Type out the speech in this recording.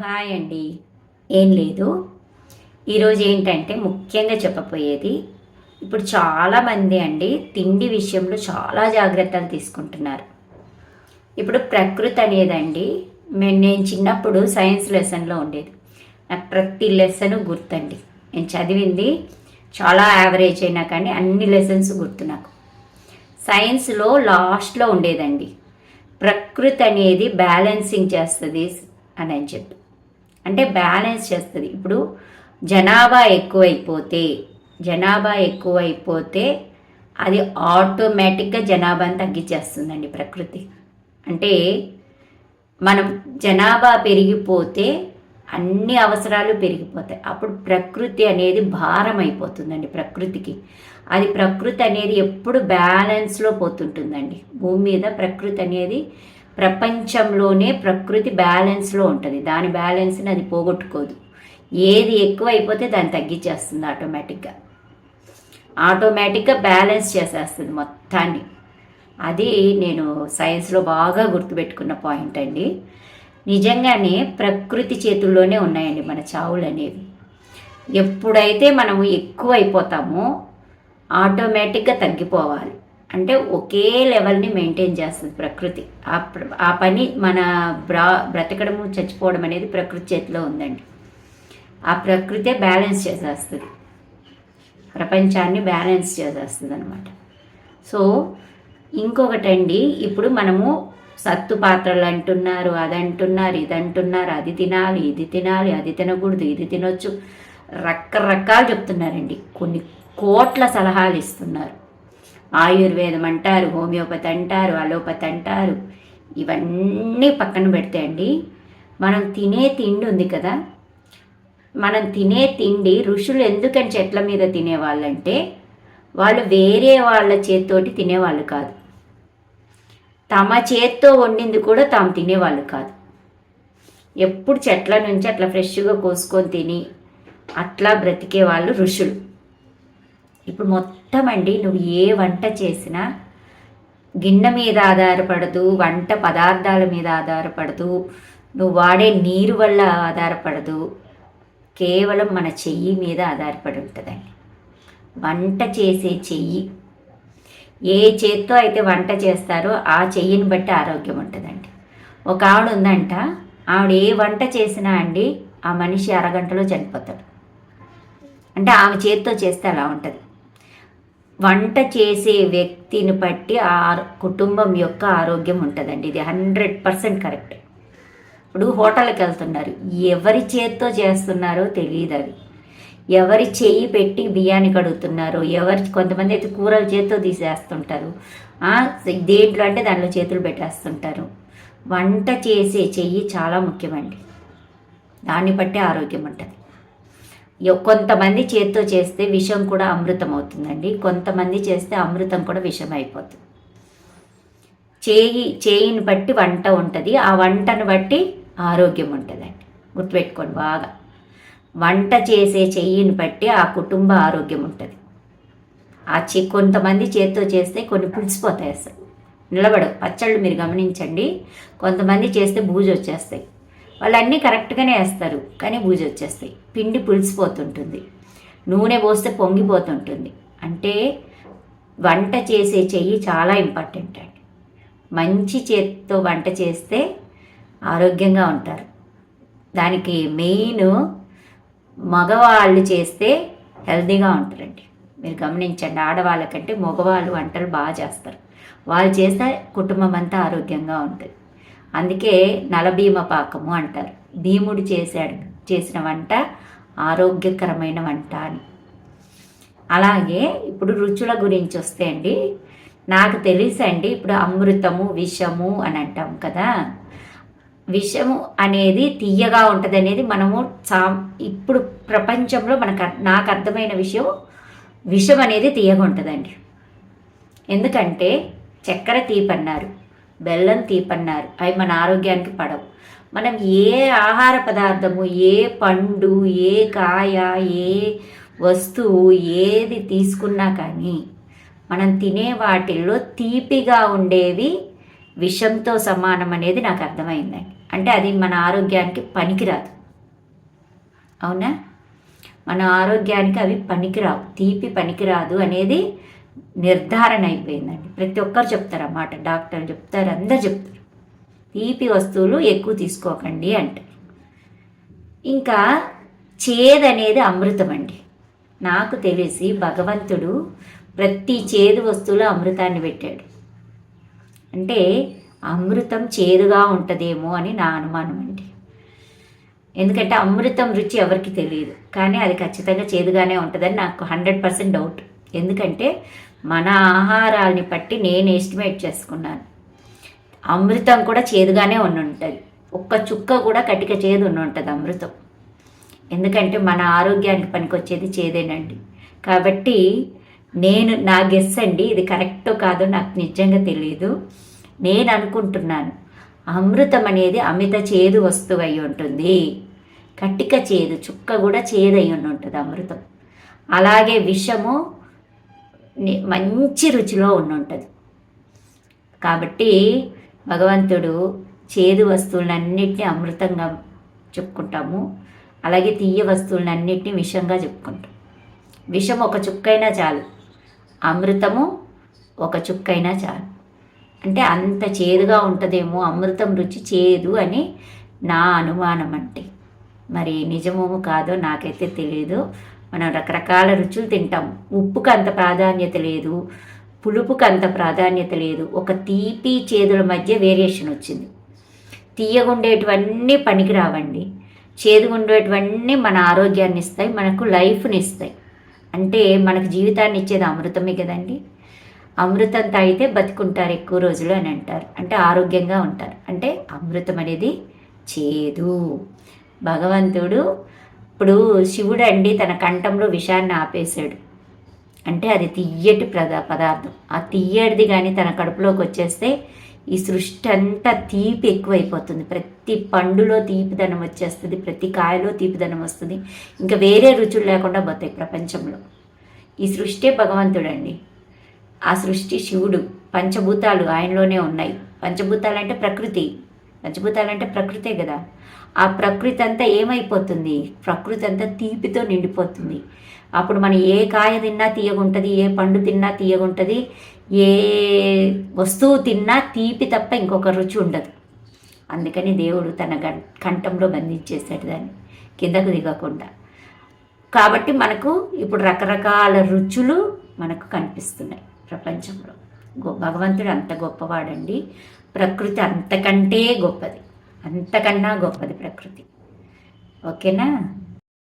Hi అండి. ఏం లేదు. ఈరోజు ఏంటంటే ముఖ్యంగా చెప్పబోయేది ఇప్పుడు చాలామంది అండి తిండి విషయంలో చాలా జాగ్రత్తలు తీసుకుంటున్నారు. ఇప్పుడు ప్రకృతి అనేదండి నేను చిన్నప్పుడు సైన్స్ లెసన్లో ఉండేది. నాకు ప్రతి లెసన్ గుర్తండి. నేను చదివింది చాలా యావరేజ్ అయినా కానీ అన్ని లెసన్స్ గుర్తు నాకు. సైన్స్లో లాస్ట్లో ఉండేదండి ప్రకృతి అనేది బ్యాలెన్సింగ్ చేస్తుంది అని అని చెప్పి. అంటే బ్యాలెన్స్ చేస్తుంది. ఇప్పుడు జనాభా ఎక్కువైపోతే జనాభా ఎక్కువైపోతే అది ఆటోమేటిక్గా జనాభాని తగ్గించేస్తుందండి ప్రకృతి. అంటే మనం జనాభా పెరిగిపోతే అన్ని అవసరాలు పెరిగిపోతాయి. అప్పుడు ప్రకృతి అనేది భారం అయిపోతుందండి ప్రకృతికి. అది ప్రకృతి అనేది ఎప్పుడు బ్యాలెన్స్లో పోతుంటుందండి. భూమి మీద ప్రకృతి అనేది ప్రపంచంలోనే ప్రకృతి బ్యాలెన్స్లో ఉంటుంది. దాని బ్యాలెన్స్ని అది పోగొట్టుకోదు. ఏది ఎక్కువ అయిపోతే దాన్ని తగ్గించేస్తుంది ఆటోమేటిక్గా ఆటోమేటిక్గా బ్యాలెన్స్ చేసేస్తుంది మొత్తాన్ని. అది నేను సైన్స్లో బాగా గుర్తుపెట్టుకున్న పాయింట్ అండి. నిజంగానే ప్రకృతి చేతుల్లోనే ఉన్నాయండి మన చావులు అనేవి. ఎప్పుడైతే మనము ఎక్కువ అయిపోతామో ఆటోమేటిక్గా తగ్గిపోవాలి. అంటే ఒకే లెవెల్ని మెయింటైన్ చేస్తుంది ప్రకృతి. ఆ పని మన బ్రా బ్రతకడము చచ్చిపోవడం అనేది ప్రకృతి చేతిలో ఉందండి. ఆ ప్రకృతే బ్యాలెన్స్ చేసేస్తుంది. ప్రపంచాన్ని బ్యాలెన్స్ చేసేస్తుంది అనమాట సో ఇంకొకటండి ఇప్పుడు మనము సత్తు పాత్రలు అంటున్నారు అది అంటున్నారు ఇది అంటున్నారు అది తినాలి ఇది తినాలి అది తినకూడదు ఇది తినొచ్చు. రకరకాలు చెప్తున్నారండి. కొన్ని కోట్ల సలహాలు ఇస్తున్నారు. ఆయుర్వేదం అంటారు హోమియోపతి అంటారు అలోపతి అంటారు. ఇవన్నీ పక్కన పెడితే అండి మనం తినే తిండి ఉంది కదా మనం తినే తిండి ఋషులు ఎందుకని చెట్ల మీద తినేవాళ్ళంటే వాళ్ళు వేరే వాళ్ళ చేత్తోటి తినేవాళ్ళు కాదు. తమ చేత్తో వండింది కూడా తాము తినేవాళ్ళు కాదు. ఎప్పుడు చెట్ల నుంచి అట్లా ఫ్రెష్గా కోసుకొని తిని అట్లా బ్రతికే వాళ్ళు ఋషులు. ఇప్పుడు మొత్తం అండి నువ్వు ఏ వంట చేసినా గిన్నె మీద ఆధారపడదు వంట పదార్థాల మీద ఆధారపడదు నువ్వు వాడే నీరు వల్ల ఆధారపడదు కేవలం మన చెయ్యి మీద ఆధారపడి ఉంటుందండి. వంట చేసే చెయ్యి ఏ చేత్తో అయితే వంట చేస్తారో ఆ చెయ్యిని బట్టి ఆరోగ్యం ఉంటుందండి. ఒక ఆవిడ ఉందంట ఆవిడ ఏ వంట చేసినా అండి ఆ మనిషి అరగంటలో చనిపోతాడు. అంటే ఆమె చేత్తో చేస్తే అలా ఉంటుంది. వంట చేసే వ్యక్తిని బట్టి ఆ కుటుంబం యొక్క ఆరోగ్యం ఉంటుందండి. ఇది హండ్రెడ్ పర్సెంట్ కరెక్ట్. ఇప్పుడు హోటల్కి వెళ్తున్నారు. ఎవరి చేత్తో చేస్తున్నారో తెలియదు అవి ఎవరి చెయ్యి పెట్టి బియ్యాన్ని కడుగుతున్నారో ఎవరి కొంతమంది అయితే కూరలు చేత్తో తీసేస్తుంటారు దేంట్లో అంటే దానిలో చేతులు పెట్టేస్తుంటారు. వంట చేసే చెయ్యి చాలా ముఖ్యమండి. దాన్ని బట్టే ఆరోగ్యం ఉంటుంది. కొంతమంది చేత్తో చేస్తే విషం కూడా అమృతం అవుతుందండి కొంతమంది చేస్తే అమృతం కూడా విషం అయిపోతుంది చేయి చేయిని బట్టి వంట ఉంటుంది. ఆ వంటను బట్టి ఆరోగ్యం ఉంటుందండి. గుర్తుపెట్టుకోండి బాగా. వంట చేసే చెయ్యిని బట్టి ఆ కుటుంబ ఆరోగ్యం ఉంటుంది. ఆ చె కొంతమంది చేత్తో చేస్తే కొన్ని పులిసిపోతాయి అసలు. నిలబడవు. పచ్చళ్ళు మీరు గమనించండి. కొంతమంది చేస్తే బూజు వచ్చేస్తాయి వాళ్ళు అన్నీ కరెక్ట్గానే వేస్తారు కానీ బూజు వచ్చేస్తాయి. పిండి పులిసిపోతుంటుంది. నూనె పోస్తే పొంగిపోతుంటుంది. అంటే వంట చేసే చెయ్యి చాలా ఇంపార్టెంట్ అండి. మంచి చేతితో వంట చేస్తే ఆరోగ్యంగా ఉంటారు. దానికి మెయిన్ మగవాళ్ళు చేస్తే హెల్తీగా ఉంటారండి. మీరు గమనించండి ఆడవాళ్ళకంటే మగవాళ్ళు వంటలు బాగా చేస్తారు. వాళ్ళు చేస్తే కుటుంబం అంతా ఆరోగ్యంగా ఉంటుంది. అందుకే నలభీమ పాకము అంటారు. భీముడు చేశాడు చేసిన వంట ఆరోగ్యకరమైన వంట అని. అలాగే ఇప్పుడు రుచుల గురించి వస్తే అండి నాకు తెలుసండి ఇప్పుడు అమృతము విషము అని అంటాం కదా. విషము అనేది తీయగా ఉంటుంది అనేది మనము చా ఇప్పుడు ప్రపంచంలో మనకు నాకు అర్థమైన విషయం విషం అనేది తీయగా ఉంటుందండి. ఎందుకంటే చక్కెర తీపన్నారు బెల్లం తీపన్నారు. అవి మన ఆరోగ్యానికి పడవు. మనం ఏ ఆహార పదార్థము ఏ పండు ఏ కాయ ఏ వస్తువు ఏది తీసుకున్నా కానీ మనం తినే వాటిల్లో తీపిగా ఉండేవి విషంతో సమానం అనేది నాకు అర్థమైందండి. అంటే అది మన ఆరోగ్యానికి పనికిరాదు. అవునా? మన ఆరోగ్యానికి అవి పనికిరావు. తీపి పనికిరాదు అనేది నిర్ధారణ అయిపోయిందండి ప్రతి ఒక్కరు చెప్తారు అన్నమాట. చెప్తారు అందరు చెప్తారు. తీపి వస్తువులు ఎక్కువ తీసుకోకండి అంటారు. ఇంకా చేదు అనేది అమృతం అండి. నాకు తెలిసి భగవంతుడు ప్రతి చేదు వస్తువులో అమృతాన్ని పెట్టాడు. అంటే అమృతం చేదుగా ఉంటుందేమో అని నా అనుమానం అండి. ఎందుకంటే అమృతం రుచి ఎవరికి తెలియదు. కానీ అది ఖచ్చితంగా చేదుగానే ఉంటుందని నాకు హండ్రెడ్ పర్సెంట్ డౌట్. ఎందుకంటే మన ఆహారాల్ని బట్టి నేను ఎస్టిమేట్ చేసుకున్నాను. అమృతం కూడా చేదుగానే ఉండి ఉంటుంది ఒక్క చుక్క కూడా కటిక చేదు ఉండి ఉంటుంది అమృతం. ఎందుకంటే మన ఆరోగ్యానికి పనికొచ్చేది చేదేనండి. కాబట్టి నేను నా గెస్ అండి ఇది కరెక్టో కాదో నాకు నిజంగా తెలియదు నేను అనుకుంటున్నాను అమృతం అనేది అమిత చేదు వస్తువు అయి ఉంటుంది. కట్టిక చేదు చుక్క కూడా చేదు అయి ఉంటుంది అమృతం. అలాగే విషము మంచి రుచిలో ఉండి ఉంటుంది కాబట్టి భగవంతుడు చేదు వస్తువులన్నిటిని అమృతంగా చెప్పుకుంటాము. అలాగే తీయ వస్తువులన్నిటిని విషంగా చెప్పుకుంటాం. విషం ఒక చుక్కైనా చాలు. అమృతము ఒక చుక్కైనా చాలు. అంటే అంత చేదుగా ఉంటుందేమో అమృతం రుచి చేదు అని నా అనుమానం అంటే మరి నిజమో కాదో నాకైతే తెలియదు మనం రకరకాల రుచులు తింటాం. ఉప్పుకు అంత ప్రాధాన్యత లేదు. పులుపుకు అంత ప్రాధాన్యత లేదు. ఒక తీపి చేదుల మధ్య వేరియేషన్ వచ్చింది. తీయగుండేటివన్నీ పనికి రావండి చేదుగుండేటివన్నీ మన ఆరోగ్యాన్ని ఇస్తాయి మనకు లైఫ్ని ఇస్తాయి. అంటే మనకు జీవితాన్ని ఇచ్చేది అమృతమే కదండి. అమృతం తాగితే బతుకుంటారు ఎక్కువ రోజులు అని అంటారు. అంటే ఆరోగ్యంగా ఉంటారు. అంటే అమృతం అనేది చేదు. భగవంతుడు ఇప్పుడు శివుడు అండి తన కంఠంలో విషాన్ని ఆపేశాడు. అంటే అది తియ్యటి ప్రదా పదార్థం. ఆ తియ్యటిది కానీ తన కడుపులోకి వచ్చేస్తే ఈ సృష్టి అంతా తీపి ఎక్కువైపోతుంది. ప్రతి పండులో తీపిదనం వచ్చేస్తుంది ప్రతి కాయలో తీపిదనం వస్తుంది. ఇంకా వేరే రుచులు లేకుండా పోతాయి ప్రపంచంలో. ఈ సృష్టి భగవంతుడండి. ఆ సృష్టి శివుడు. పంచభూతాలు ఆయనలోనే ఉన్నాయి. పంచభూతాలు అంటే ప్రకృతి. పంచభూతాలు ప్రకృతే కదా. ఆ ప్రకృతి అంతా ఏమైపోతుంది? ప్రకృతి అంతా తీపితో నిండిపోతుంది. అప్పుడు మనం ఏ కాయ తిన్నా తీయగుంటుంది ఏ పండు తిన్నా తీయగుంటుంది ఏ వస్తువు తిన్నా తీపి తప్ప ఇంకొక రుచి ఉండదు. అందుకని దేవుడు తన గం కంఠంలో బంధించేశాడు దాన్ని. కిందకు దిగకుండా. కాబట్టి మనకు ఇప్పుడు రకరకాల రుచులు మనకు కనిపిస్తున్నాయి ప్రపంచంలో. గొ భగవంతుడు అంత గొప్పవాడండి. ప్రకృతి అంతకంటే గొప్పది. అంతకన్నా గొప్పది ప్రకృతి. ఓకేనా?